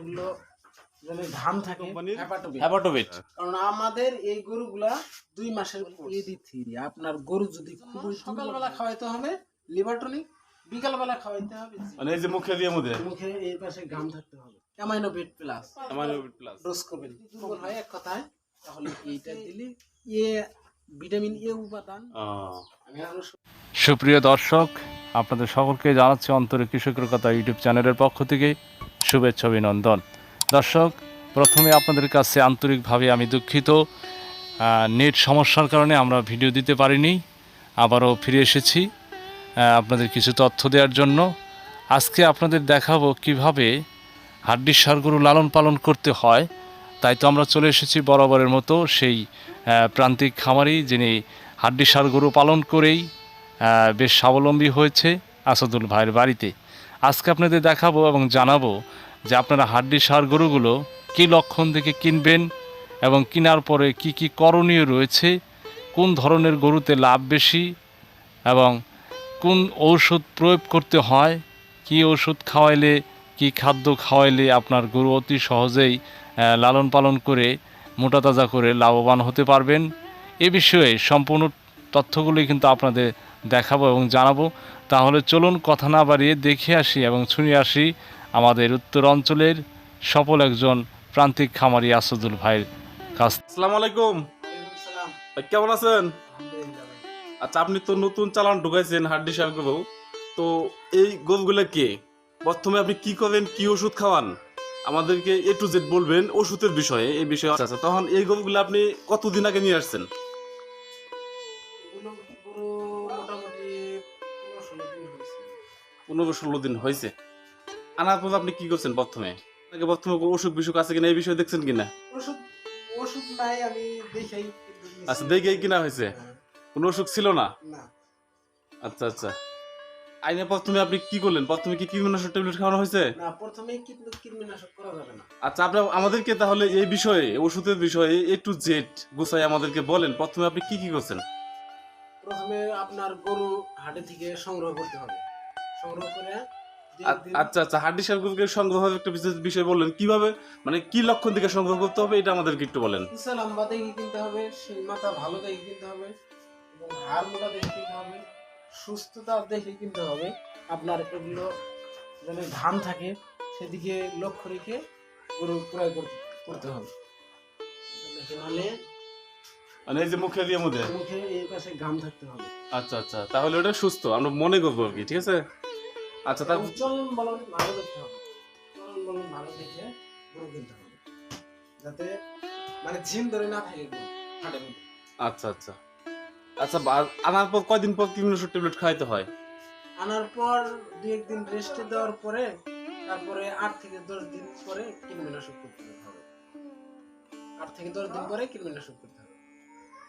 এগুলো ঘাম থাকে? হ্যাপাটোবিট কারণ আমাদের এই গরুগুলা দুই মাসের ইডি থ্রি। আপনার গরু যদি খুবই সকালবেলা খাওয়াইতে হবে লিভার টনিক বিকালবেলা খাওয়াইতে হবে। মানে এই যে মুখে দিয়ে মধ্যে মুখে এই পাশে ঘাম থাকতে হবে। Aminobit plus aminobit plus dose করবেন দুর্বল হয় এক কথায় তাহলে এইটা দিলে ইয়ে ভিটামিন এ উপাদান। আমি সুপ্রিয় দর্শক আপনাদের সকলকে জানাচ্ছি অন্তরে কৃষকের কথা ইউটিউব চ্যানেলের পক্ষ থেকে। শুভেচ্ছা, অভিনন্দন। দর্শক, প্রথমে আপনাদের কাছে আন্তরিকভাবে আমি দুঃখিত। নেট সমস্যার কারণে আমরা ভিডিও দিতে পারিনি, আবারও ফিরে এসেছি আপনাদের কিছু তথ্য দেওয়ার জন্য। আজকে আপনাদের দেখাবো কীভাবে হাড্ডির সার গরু লালন পালন করতে হয়। তাই তো আমরা চলে এসেছি বরাবরের মতো সেই প্রান্তিক খামারি যিনি হাড্ডি সার গরু পালন করেই বেশ স্বাবলম্বী হয়েছে আসাদুল ভাইয়ের বাড়িতে। আজকে আপনাদের দেখাবো এবং জানাব যে আপনারা হাড্ডি সার গরুগুলো কী লক্ষণ থেকে কিনবেন এবং কেনার পরে কি কি করণীয় রয়েছে, কোন ধরনের গরুতে লাভ বেশি এবং কোন ঔষধ প্রয়োগ করতে হয়, কি ওষুধ খাওয়াইলে, কি খাদ্য খাওয়াইলে আপনার গরু অতি সহজেই লালন পালন করে, মোটা তাজা করে লাভবান হতে পারবেন। এ বিষয়ে সম্পূর্ণ তথ্যগুলি কিন্তু আপনাদের দেখাবো এবং জানাব। তাহলে চলুন কথা না বাড়িয়ে দেখে আসি এবং শুনে আসি আমাদের উত্তর অঞ্চলের সফল একজন প্রান্তিক খামারি আসাদুল ভাইয়ের কাছ আসসালামু আলাইকুম। ভাই, কেমন আছেন? আচ্ছা আপনি তো নতুন চালান ঢুকাইছেন হাড্ডি গরু তো এই গরুগুলো কে? প্রথমে আপনি কি করেন কি ওষুধ খাওয়ান? আমাদেরকে এ টু জেড বলবেন ওষুধের বিষয়ে এই বিষয়ে আচ্ছা তখন এই গরুগুলো আপনি কতদিন আগে নিয়ে আসছেন? পনেরো ষোলো দিন হয়েছে। আনার পর আপনি কি করছেন প্রথমে? আগে প্রথমে অসুখ বিসুখ আছে কিনা এই বিষয়ে দেখছেন কিনা? ওষুধ ওষুধ নাই আমি দেখাই আচ্ছা দেখে কিনা হয়েছে? হ্যাঁ, কোনো অসুখ ছিল না? না। আচ্ছা আচ্ছা। আইনে প্রথমে আপনি কি করলেন? প্রথমে কি কীটনাশক ট্যাবলেট খাওয়ানো হয়েছে? না প্রথমে কীটনাশক করা যাবে না। আচ্ছা আপনি আমাদেরকে তাহলে এই বিষয়ে ওষুধের বিষয়ে এ টু জেড গুছাই আমাদেরকে বলেন। প্রথমে আপনি কি কি করছেন? প্রথমে আপনার গরু হাটে থেকে সংগ্রহ করতে হবে। সংগ্রহ করে আচ্ছা আচ্ছা হাড্ডি সারগুলোকে সংগ্রহের একটা বিশেষ বিষয় বললেন। কীভাবে মানে কি লক্ষণ থেকে সংগ্রহ করতে হবে এটা আমাদেরকে একটু বলেন। ইসা লম্বা দেখে কিনতে হবে সেই মাথা ভালো দেখে কিনতে হবে এবং হাড় মোটা দেখে কিনতে হবে সুস্থতা দেখে কিনতে হবে। আপনার এগুলো যেন ধান থাকে সেদিকে লক্ষ্য রেখে গরু ক্রয় করতে করতে হবে। নাহলে মানে এই যে মুখে দিয়ে মধ্যে মুখে এই পাশে ঘাম থাকতে হবে। আচ্ছা আচ্ছা। তাহলে ওটা সুস্থ। আমরা মনে করব আর কি ঠিক আছে? আচ্ছা তার চলন বলন ভালো দেখতে হবে। চলন বলন ভালো দেখে গরু কিনতে হবে। যাতে মানে ঝিম ধরে না থাকে আচ্ছা আচ্ছা। আচ্ছা আনার পর কয়দিন পর কীটনাশক ট্যাবলেট খাইতে হয়? আনার পর দু একদিন রেস্টে দেওয়ার পরে তারপরে আট থেকে দশ দিন পরে কীটনাশক করতে হবে। আট থেকে দশ দিন পরে কীটনাশক করতে হবে।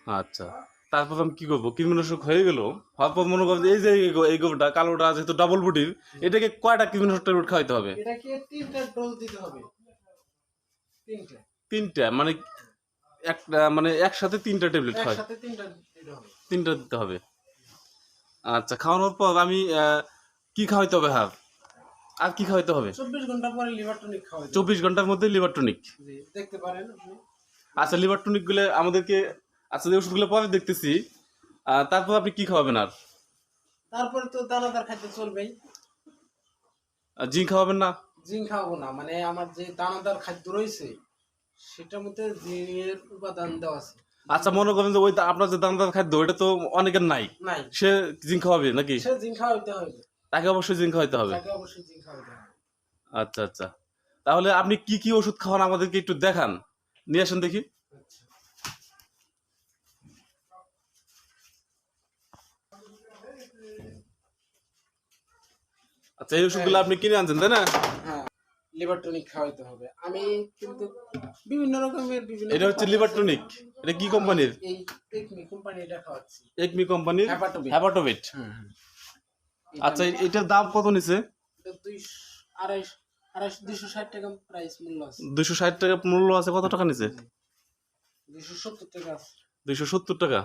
আচ্ছা। তারপর আমি কি করব? কীটনাশক হয়ে গেল হওয়ার পর মনে করেন এই যে এই গোবরটা কালোটা যেহেতু ডাবল বডির এটাকে কয়টা কীটনাশক ট্যাবলেট খাইতে হবে? এটাকে তিনটা ডোজ দিতে হবে। তিনটা। তিনটা মানে একটা মানে একসাথে তিনটা ট্যাবলেট একসাথে তিনটা দিতে হবে। তিনটা দিতে হবে। আচ্ছা খাওয়ানোর পর আমি কি খাওয়াইতে হবে হ্যাঁ? আর কি খাওয়াইতে হবে? চব্বিশ ঘণ্টা পরে লিভার টনিক খাওয়াই চব্বিশ ঘণ্টার মধ্যে লিভার টনিক দেখতে পারেন আচ্ছা লিভার টনিকগুলো আমাদেরকে আচ্ছা যে ওষুধগুলো পরে দেখতেছি। তারপর আপনি কি খাওয়াবেন আর? তারপরে তো দানাদার খাদ্য চলবেই। জিঙ্ক খাওয়াবেন না? জিঙ্ক খাওয়াবো না মানে আমার যে দানাদার খাদ্য রয়েছে সেটার মধ্যে জিনের উপাদান দেওয়া আছে। আচ্ছা মনে করেন যে ওই আপনার যে দানাদার খাদ্য ওইটা তো অনেকের নাই। নাই। সে জিঙ্ক খাওয়াবে নাকি? সে জিঙ্ক খাওয়াইতে হবে। তাকে অবশ্যই জিঙ্ক খাওয়াইতে হবে। তাকে অবশ্যই জিঙ্ক খাওয়াইতে হবে। আচ্ছা আচ্ছা। তাহলে আপনি কি কি ওষুধ খাওয়ান আমাদেরকে একটু দেখান। নিয়ে আসেন দেখি। আচ্ছা এই ওষুধগুলো আপনি কিনে আনছেন তাই না? হ্যাঁ লিভার টনিক খাওয়াইতে হবে। আমি কিন্তু বিভিন্ন রকমের বিভিন্ন এটা হচ্ছে লিভার টনিক। এটা কি কোম্পানির? এই টেকনি কোম্পানি এটা খাওয়াচ্ছি। একমি কোম্পানির? হ্যাপাটোবিট হ্যাপাটোবিট হ্যাঁ হ্যাঁ আচ্ছা এটার দাম কত নিছে? দুইশো ষাট টাকা প্রাইস মূল্য আছে। দুইশো ষাট টাকা মূল্য আছে কত টাকা নিছে? দুইশো সত্তর টাকা আছে। দুইশো সত্তর টাকা?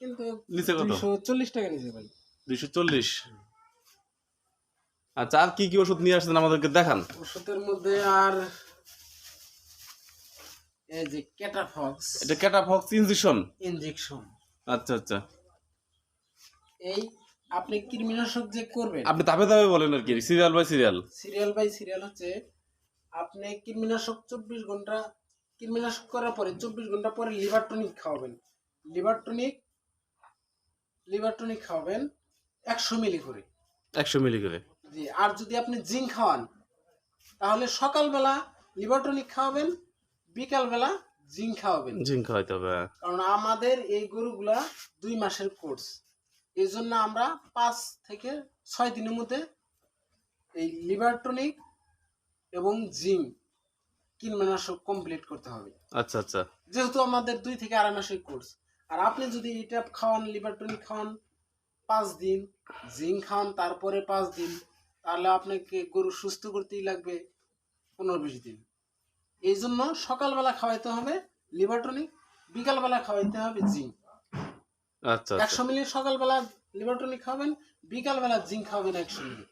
কিন্তু নিচে কত? দুইশো চল্লিশ টাকা নিচে ভাই। দুইশো চল্লিশ। আচ্ছা আর কি কি ওষুধ নিয়ে আসছেন আমাদেরকে দেখান? ওষুধের মধ্যে আর এই যে ক্যাটাফক্স এটা ক্যাটাফক্স ইনজেকশন ইনজেকশন আচ্ছা আচ্ছা। এই আপনি কৃমিনাশক যে করবেন। আপনি ধাপে ধাপে বলেন আর কি serial by serial serial by serial হচ্ছে আপনি কৃমিনাশক চব্বিশ ঘণ্টা কৃমিনাশক করার পরে চব্বিশ ঘণ্টা পরে লিভার টনিক খাওয়াবেন। লিভার টনিক লিভার টনিক খাওয়াবেন একশো মিলি করে। একশো মিলি করে। জি আর যদি আপনি জিঙ্ক খাওয়ান তাহলে সকালবেলা লিভার টনিক খাওয়াবেন বিকালবেলা জিঙ্ক খাওয়াবেন। জিঙ্ক খাওয়াইতে হবে হ্যাঁ। কারণ আমাদের এই গরুগুলা দুই মাসের কোর্স। এই জন্য আমরা পাঁচ থেকে ছয় দিনের মধ্যে এই লিভার টনিক এবং জিঙ্ক কীটনাশক কমপ্লিট করতে হবে। আচ্ছা আচ্ছা। যেহেতু আমাদের দুই থেকে আড়াই মাসের কোর্স আর আপনি যদি এটা খাওয়ান লিভার টনিক খাওয়ান পাঁচ দিন জিঙ্ক খাওয়ান তারপরে পাঁচ দিন তাহলে আপনাকে গরু সুস্থ করতেই লাগবে পনেরো বিশ দিন। এই জন্য সকালবেলা খাওয়াইতে হবে লিভার টনিক বিকালবেলা খাওয়াইতে হবে জিঙ্ক। আচ্ছা আচ্ছা। একশো মিলি সকালবেলা লিভার টনিক খাবেন বিকালবেলা জিঙ্ক খাবেন একশো মিলি।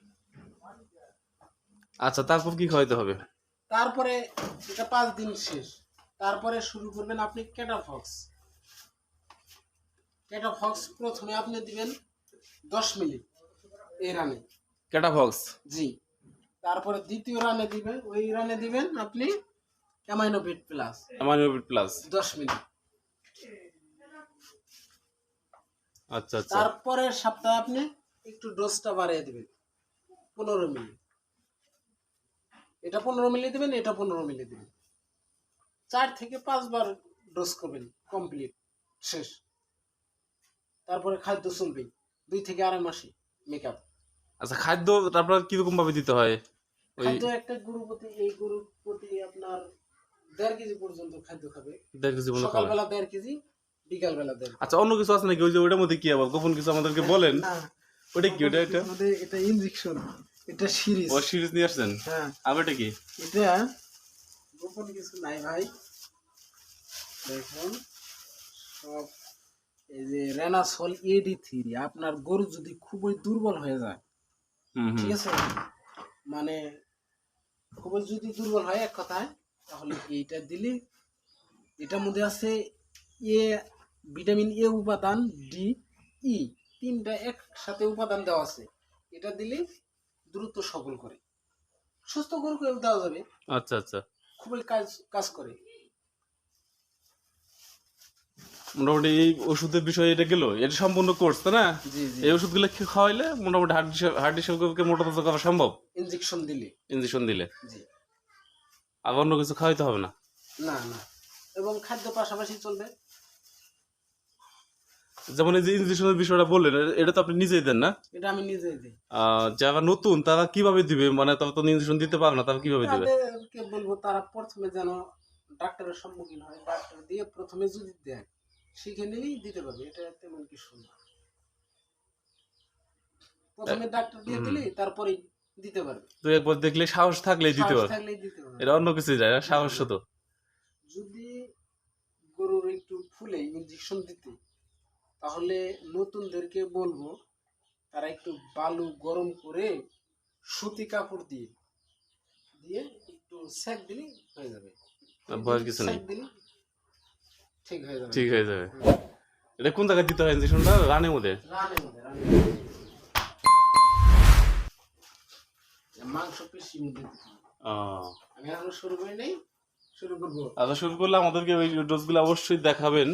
আচ্ছা তারপর কি খাওয়াইতে হবে? তারপরে এটা পাঁচ দিন শেষ। তারপরে শুরু করবেন আপনি ক্যাটাফক্স ক্যাটাফক্স প্রথমে আপনি দিবেন দশ মিলি এই রানে। ক্যাটাফক্স জি। তারপরে দ্বিতীয় রানে দিবেন ওই রানে দিবেন আপনি অ্যামাইনোভিট প্লাস অ্যামাইনোভিট প্লাস দশ মিলি। আচ্ছা আচ্ছা। তারপরের সপ্তাহে আপনি একটু ডোজটা বাড়িয়ে দিবেন। পনেরো মিলি। এটা পনেরো মিলি দিবেন এটা পনেরো মিলি দিবেন। চার থেকে পাঁচবার ডোজ করবেন কমপ্লিট শেষ। তারপরে খাদ্য চলবেই। দুই থেকে আড়াই মাসে মেকআপ আচ্ছা খাদ্য আপনার কীরকম ভাবে দিতে হয়? ওই খাদ্য একটা গরু প্রতি এই গরু প্রতি আপনার দেড় কেজি পর্যন্ত খাদ্য খাবে। দেড় কেজি মতো খাওয়ান। সকালবেলা দেড় কেজি বিকালবেলা দেড় আচ্ছা অন্য কিছু আছে নাকি? ওই যে ওইটার মধ্যে কি আবার? গোপন কিছু আমাদেরকে বলেন। না। ওটা কি? ওটা এটা আমাদের এটা ইনজেকশন এটা সিরিজ। ও সিরিজ নিয়ে আসছেন? হ্যাঁ। আর এটা কি? এটা গোপন কিছু নাই ভাই। দেখুন সব এই যে রেনাসল এডি থ্রি আপনার গরু যদি খুবই দুর্বল হয়ে যায় ঠিক আছে? মানে খুবই যদি দুর্বল হয় এক কথায় তাহলে এইটা দিলে এটার মধ্যে আছে এ ভিটামিন এ উপাদান ডি ই তিনটা একসাথে উপাদান দেওয়া আছে। এটা দিলে দ্রুত সবল করে। সুস্থ গরুকেও দেওয়া যাবে। আচ্ছা আচ্ছা। খুবই কাজ কাজ করে। মোটামুটি এই ওষুধের বিষয়ে এটা গেল। এটা সম্পূর্ণ কোর্স তাই না? এই ওষুধগুলো খাওয়াইলে মোটামুটি হার্ট হার্ট ডিসকে মোটা তাজা করা সম্ভব? ইনজেকশন দিলে। ইঞ্জেকশন দিলে। জি। আর অন্য কিছু খাওয়াইতে হবে না? না না। এবং খাদ্য পাশাপাশি চলবে। যেমন এই যে ইঞ্জেকশনের বিষয়টা বললেন এটা তো আপনি নিজেই দেন না? এটা আমি নিজেই দিই। যারা নতুন তারা কীভাবে দিবে? মানে তারা তো ইঞ্জেকশন দিতে পারে না তারা কীভাবে দিবে? তাদেরকে বলব তারা প্রথমে যেন ডাক্তারের সম্মুখীন হয় ডাক্তার দিয়ে প্রথমে যদি দেয় শিখে নিলেই দিতে পারবে এটা তেমন কিছু না। প্রথমে ডাক্তার দিয়ে দিলেই তারপরে দিতে পারবে। তো একবার দেখলে সাহস থাকলেই দিতে পারবে। থাকলেই দিতে পারবে। এটা অন্য কিছু যায় না সাহস তো যদি গরুর একটু ফুলে দিতে তাহলে নতুনদেরকে বলব তারা একটু বালু গরম করে সুতি কাপড় দিয়ে দিয়ে একটু সেক দিলে হয়ে যাবে। ভয়ের কিছু নেই। দিলে ঠিক হয়ে যাবে। ঠিক হয়ে যাবে। এটা কোন জায়গায় দিতে হয় ইঞ্জেকশনটা রানের মধ্যে? রানের মধ্যে রানের মাংস পেশির মধ্যে দিতে হবে। আহ, আমি এখনও শুরু করি নাই শুরু করব। আচ্ছা শুরু করলে আমাদেরকে ওই ডোজগুলো অবশ্যই দেখাবেন।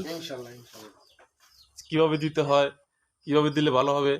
কীভাবে দিতে হয় কীভাবে দিলে ভালো হবে?